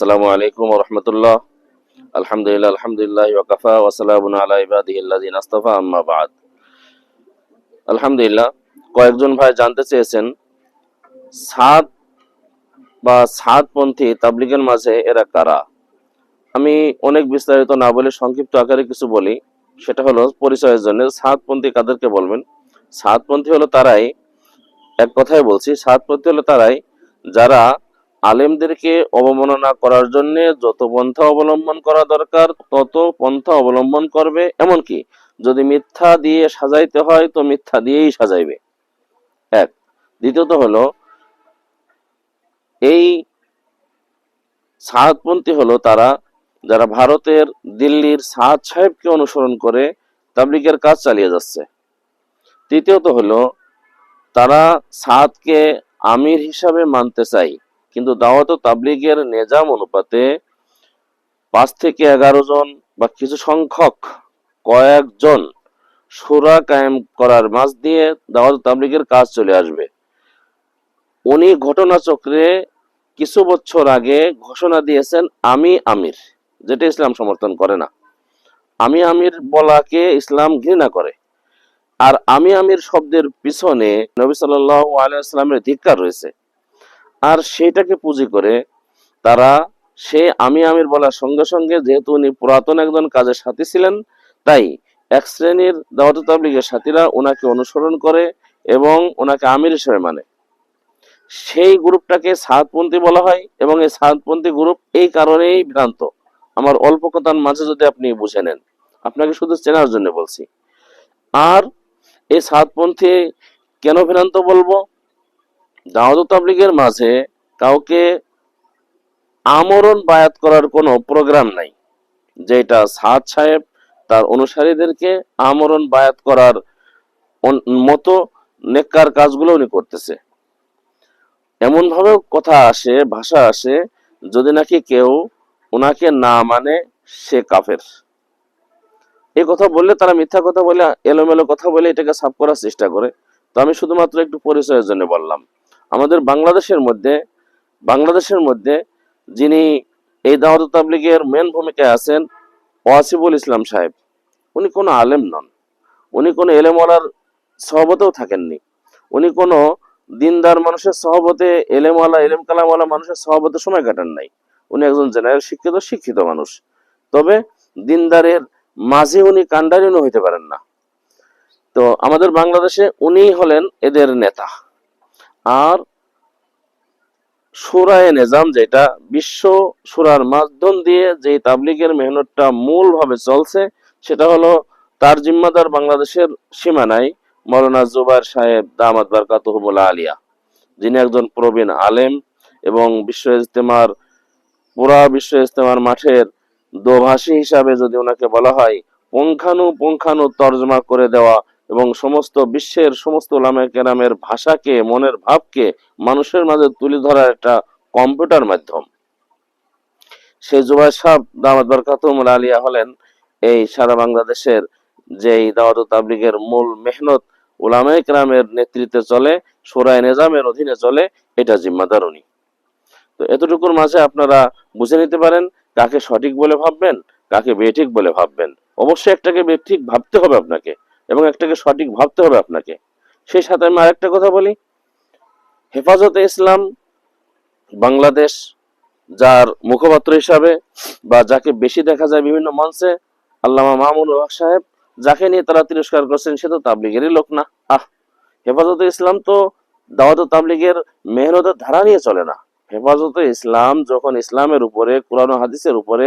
আসসালামু আলাইকুম রহমতুল্লাহ। আলহামদুলিল্লাহ আলহামদুলিল্লাহ ওয়াকাফা ওয়াসালামুন আলা ইবাদিহিল্লাযিনা আসতাফা, আম্মা বাদ। আলহামদুলিল্লাহ, কয়েকজন ভাই জানতে চেয়েছেন সাত বা সাতপন্থী তাবলিগের মাঝে এরা কারা? আমি অনেক বিস্তারিত না বলে সংক্ষিপ্ত আকারে কিছু বলি। সেটা হলো পরিচয়ের জন্য সাতপন্থী কাদেরকে বলবেন? সাতপন্থী হলো তারাই, এক কথায় বলছি সাতপন্থী হলো তারাই যারা আলেমদেরকে অবমাননা করার জন্য যত পন্থা অবলম্বন করা দরকার, তত পন্থা অবলম্বন করবে। এমনকি যদি মিথ্যা দিয়ে সাজাইতে হয়, তো মিথ্যা দিয়েই সাজাইবে। এক। দ্বিতীয়ত হলো, এই সাহাদপন্থী হলো তারা, যারা ভারতের দিল্লির সাদ সাহেবকে অনুসরণ করে তাবলিকের কাজ চালিয়ে যাচ্ছে। তৃতীয়ত হলো, তারা সাদকে আমির হিসাবে মানতে চাই কিন্তু দাওয়াত তাবলিগের নেজাম অনুপাতে পাঁচ থেকে এগারো জন বা কিছু সংখ্যক কয়েকজন সুরা কায়েম করার মাঝ দিয়ে দাওয়াত তাবলিগের কাজ চলে আসবে। উনি ঘটনাচক্রে কিছু বছর আগে ঘোষণা দিয়েছেন, আমি আমির যেটা ইসলাম সমর্থন করে না। আমি আমির বলাকে ইসলাম ঘৃণা করে। আর আমি আমির শব্দের পিছনে নবী সাল্লাহ আলাইসলামের ধিক্কার রয়েছে। আর সেটাকে পুঁজি করে তারা সে আমি আমির বলার সঙ্গে সঙ্গে, যেহেতু উনি পুরাতন একজন কাজের সাথী ছিলেন, তাই এক শ্রেণির দাওয়াত তাবলিগের সাথীরা ওনাকে অনুসরণ করে এবং ওনাকে আমির হিসেবে মানে। সেই গ্রুপটাকে সাতপন্থী বলা হয় এবং এই সাতপন্থী গ্রুপ এই কারণেই ভ্রান্ত। আমার অল্প কথার মাঝে যদি আপনি বুঝে নেন, আপনাকে শুধু চেনার জন্য বলছি। আর এই সাতপন্থী কেন ভ্রান্ত বলব? দাওয়াত তাবলিগের মাঝে কাউকে আমরণ বায়াত করার কোনো প্রোগ্রাম নাই। যেটা সাদ সাহেব তার অনুসারীদেরকে আমরণ বায়াত করার মতো নেককার কাজগুলো উনি করতেছে। এমন ভাবে কথা আসে, ভাষা আসে, যদি নাকি কেউ ওনাকে না মানে সে কাফের। এই কথা বললে তারা মিথ্যা কথা বলে, এলোমেলো কথা বলে এটাকে সাফ করার চেষ্টা করে। তো আমি শুধুমাত্র একটু পরিচয়ের জন্য বললাম। আমাদের বাংলাদেশের মধ্যে বাংলাদেশের মধ্যে যিনি এই দাওয়াত তাবলিগের মেন ভূমিকায় আছেন, ওয়াসিবুল ইসলাম সাহেব। উনি কোনো আলেম নন। উনি কোনো এলেমওয়ালার সহবতেও থাকেননি। উনি কোনো দিনদার মানুষের সহবতে, এলেমওয়ালা এলেম কালামওয়ালা মানুষের সহবতে সময় কাটান নাই। উনি একজন জেনারেল শিক্ষিত শিক্ষিত মানুষ। তবে দিনদারের মাঝে উনি কান্ডারিনও হইতে পারেন না। তো আমাদের বাংলাদেশে উনি হলেন এদের নেতা। আর সুরায় নেজাম যেটা বিশ্ব সুরার মাধ্যম দিয়ে যে তাবলিগের মেহনতটা মূলভাবে চলছে, সেটা হলো তার জিম্মাদার বাংলাদেশের সীমানায় মৌলানা জুবাইর সাহেব দামাত বারকাতুহুমুল্লাহ আলিয়া। যিনি একজন প্রবীণ আলেম এবং বিশ্ব ইজতেমার, পুরা বিশ্ব ইজতেমার মাঠের দোভাষী হিসাবে যদি ওনাকে বলা হয় পুঙ্খানু পুঙ্খানু তর্জমা করে দেওয়া এবং সমস্ত বিশ্বের সমস্ত ওলামা কেরামের ভাষাকে, মনের ভাবকে মানুষের মাঝে তুলে ধরার একটা কম্পিউটার মাধ্যম। সে জুবাই সাহ দামাত বরকাতুমুল আলিয়া হলেন এই সারা বাংলাদেশের যেই দাওয়াত তাবলিগের মূল মেহনত ওলামা কেরামের নেতৃত্বে চলে, সোরায় নিজামের অধীনে চলে, এটা জিম্মাদার উনি। তো এতটুকুর মাঝে আপনারা বুঝে নিতে পারেন কাকে সঠিক বলে ভাববেন, কাকে বেঠিক বলে ভাববেন। অবশ্যই একটাকে বেঠিক ভাবতে হবে আপনাকে। এবং একটাকে সঠিক ভাবতে হবে আপনাকে। সেই সাথে আমি আরেকটা কথা বলি। হেফাজতে ইসলাম বাংলাদেশ যার মুখপাত্র হিসাবে বা যাকে বেশি দেখা যায় বিভিন্ন মঞ্চে, আল্লামা মামুনুল হক সাহেব, যাকে নিয়ে তারা তিরস্কার করছেন সে তো তাবলিগেরই লোক না। আহ, হেফাজতে ইসলাম তো দাওয়াত তাবলিগের মেহনতের ধারা নিয়ে চলে না। হেফাজতে ইসলাম যখন ইসলামের উপরে, কোরআন হাদিসের উপরে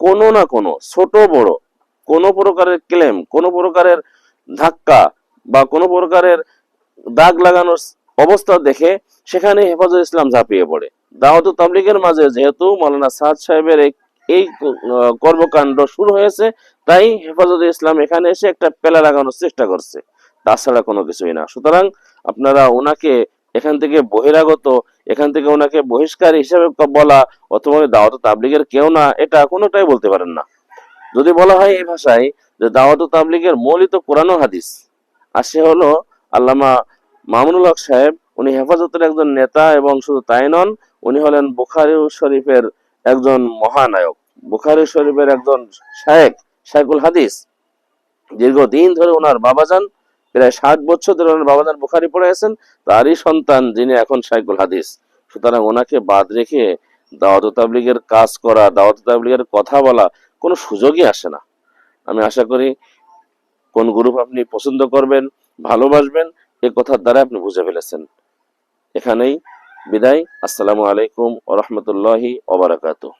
কোনো না কোনো ছোট বড় কোনো প্রকারের ক্লেম কোনো প্রকারের ধাক্কা বা কোনো প্রকারের দাগ লাগানোর অবস্থা দেখে সেখানে হেফাজত ইসলাম ঝাঁপিয়ে পড়ে। দাওয়াত তাবলিগের মাঝে যেহেতু মৌলানা সাদ সাহেবের এই- কর্মকাণ্ড শুরু হয়েছে, তাই হেফাজত ইসলাম এখানে এসে একটা পেলা লাগানোর চেষ্টা করছে। তাছাড়া কোনো কিছুই না। সুতরাং আপনারা ওনাকে এখান থেকে বহিরাগত, এখান থেকে ওনাকে বহিষ্কার হিসেবে বলা অথবা দাওয়াত তাবলিগের কেউ না, এটা কোনোটাই বলতে পারেন না। যদি বলা হয় এই ভাষায় যে দাওয়াত তাবলিগের মৌলিত কোরআন হাদিস, আর সে হলো আল্লামা মামুনুল হক সাহেব, উনি হেফাজতের একজন নেতা এবং শুধু তাই নন, উনি হলেন বুখারি শরীফের একজন মহানায়ক। বুখারি শরীফের একজন শায়েক শাইকুল হাদিস। দীর্ঘদিন ধরে ওনার বাবাজান, প্রায় ষাট বছর ধরে ওনার বাবাজান বুখারি পড়ে আছেন, তারই সন্তান যিনি এখন শাইকুল হাদিস। সুতরাং ওনাকে বাদ রেখে দাওয়াত তাবলিগের কাজ করা, দাওয়াত তাবলিগের কথা বলা কোনো সুযোগই আসে না। আমি আশা করি কোন গ্রুপ আপনি পছন্দ করবেন, ভালোবাসবেন, এ কথার দ্বারা আপনি বুঝে ফেলেছেন। এখানেই বিদায়। আসসালামু আলাইকুম ওরহমতুল্লাহি ওবরাকাতুহ